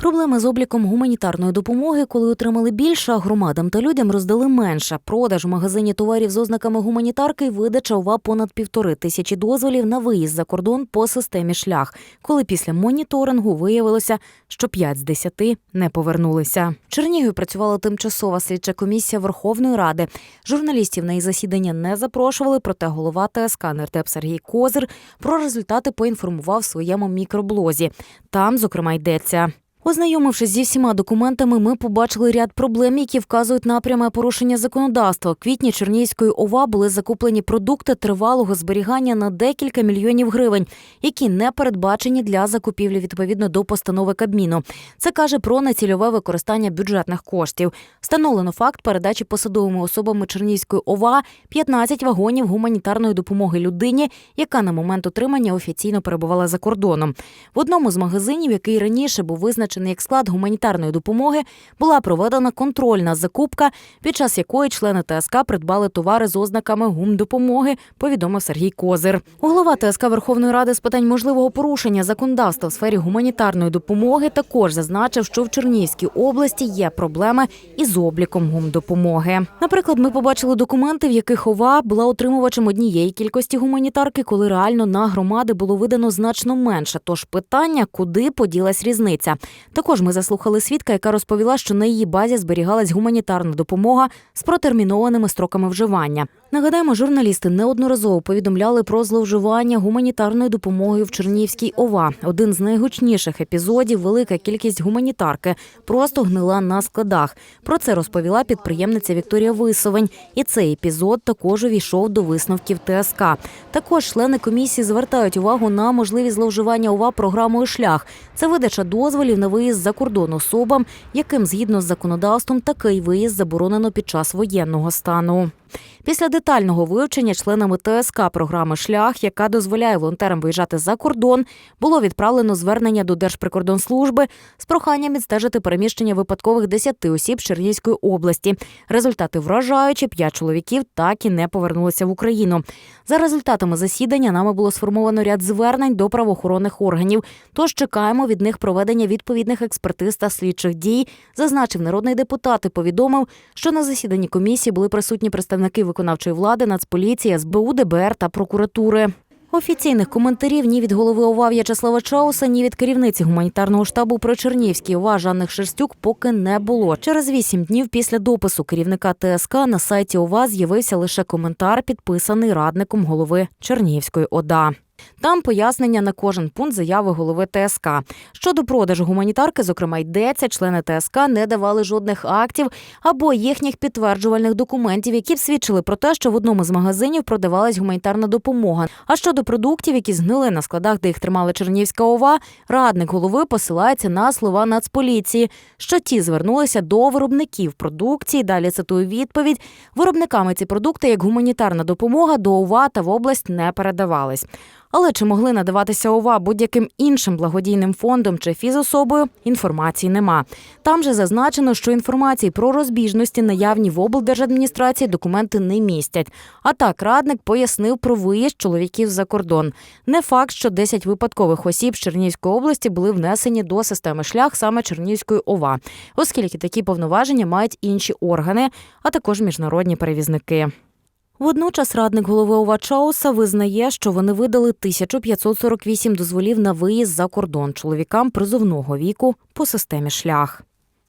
Проблеми з обліком гуманітарної допомоги, коли отримали більше, а громадам та людям роздали менше. Продаж в магазині товарів з ознаками гуманітарки видача ОВА понад півтори тисячі дозволів на виїзд за кордон по системі шлях, коли після моніторингу виявилося, що 5 з 10 не повернулися. В Чернігові працювала тимчасова слідча комісія Верховної Ради. Журналістів на її засідання не запрошували, проте голова ТСК нардеп Сергій Козир про результати поінформував в своєму мікроблозі. Там, зокрема, йдеться. Ознайомившись зі всіма документами, ми побачили ряд проблем, які вказують на пряме порушення законодавства. Квітні Чернігівської ОВА були закуплені продукти тривалого зберігання на декілька мільйонів гривень, які не передбачені для закупівлі відповідно до постанови Кабміну. Це каже про нецільове використання бюджетних коштів. Встановлено факт передачі посадовими особами Чернігівської ОВА 15 вагонів гуманітарної допомоги людині, яка на момент отримання офіційно перебувала за кордоном. В одному з магазинів, який раніше був визначений як склад гуманітарної допомоги, була проведена контрольна закупка, під час якої члени ТСК придбали товари з ознаками гумдопомоги, повідомив Сергій Козир. Голова ТСК Верховної Ради з питань можливого порушення законодавства в сфері гуманітарної допомоги також зазначив, що в Чернігівській області є проблеми із обліком гумдопомоги. Наприклад, ми побачили документи, в яких ОВА була отримувачем однієї кількості гуманітарки, коли реально на громади було видано значно менше. Тож питання, куди поділась різниця. Також ми заслухали свідка, яка розповіла, що на її базі зберігалась гуманітарна допомога з протермінованими строками вживання. Нагадаємо, журналісти неодноразово повідомляли про зловживання гуманітарною допомогою в Чернігівській ОВА. Один з найгучніших епізодів велика кількість гуманітарки просто гнила на складах. Про це розповіла підприємниця Вікторія Висовень. І цей епізод також увійшов до висновків ТСК. Також члени комісії звертають увагу на можливість зловживання ОВА програмою шлях. Це видача дозволів на виїзд за кордон особам, яким згідно з законодавством такий виїзд заборонено під час воєнного стану. Після детального вивчення членами ТСК програми Шлях, яка дозволяє волонтерам виїжджати за кордон, було відправлено звернення до Держприкордонслужби з проханням відстежити переміщення випадкових 10 осіб Чернігівської області. Результати вражаючі, п'ять чоловіків так і не повернулися в Україну. За результатами засідання нами було сформовано ряд звернень до правоохоронних органів. Тож чекаємо від них проведення відповідних експертиз та слідчих дій, зазначив народний депутат і повідомив, що на засіданні комісії були присутні представники виконавчої влади, Нацполіції, СБУ, ДБР та прокуратури. Офіційних коментарів ні від голови ОВА В'ячеслава Чауса, ні від керівниці гуманітарного штабу при Чернівській ОВА Жанних Шерстюк поки не було. Через вісім днів після допису керівника ТСК на сайті ОВА з'явився лише коментар, підписаний радником голови Чернівської ОДА. Там пояснення на кожен пункт заяви голови ТСК. Щодо продажу гуманітарки, зокрема, йдеться, члени ТСК не давали жодних актів або їхніх підтверджувальних документів, які б свідчили про те, що в одному з магазинів продавалась гуманітарна допомога. А щодо продуктів, які згнили на складах, де їх тримала Чернівська ОВА, радник голови посилається на слова Нацполіції, що ті звернулися до виробників продукції. Далі цитую відповідь: виробниками ці продукти, як гуманітарна допомога, до ОВА та в область не передавались. Але чи могли надаватися ОВА будь-яким іншим благодійним фондом чи фізособою, інформації нема. Там же зазначено, що інформації про розбіжності наявні в облдержадміністрації документи не містять. А так радник пояснив про виїзд чоловіків за кордон. Не факт, що 10 випадкових осіб з Чернігівської області були внесені до системи шлях саме Чернігівської ОВА, оскільки такі повноваження мають інші органи, а також міжнародні перевізники. Водночас радник голови ОВА Чауса визнає, що вони видали 1548 дозволів на виїзд за кордон чоловікам призовного віку по системі шлях.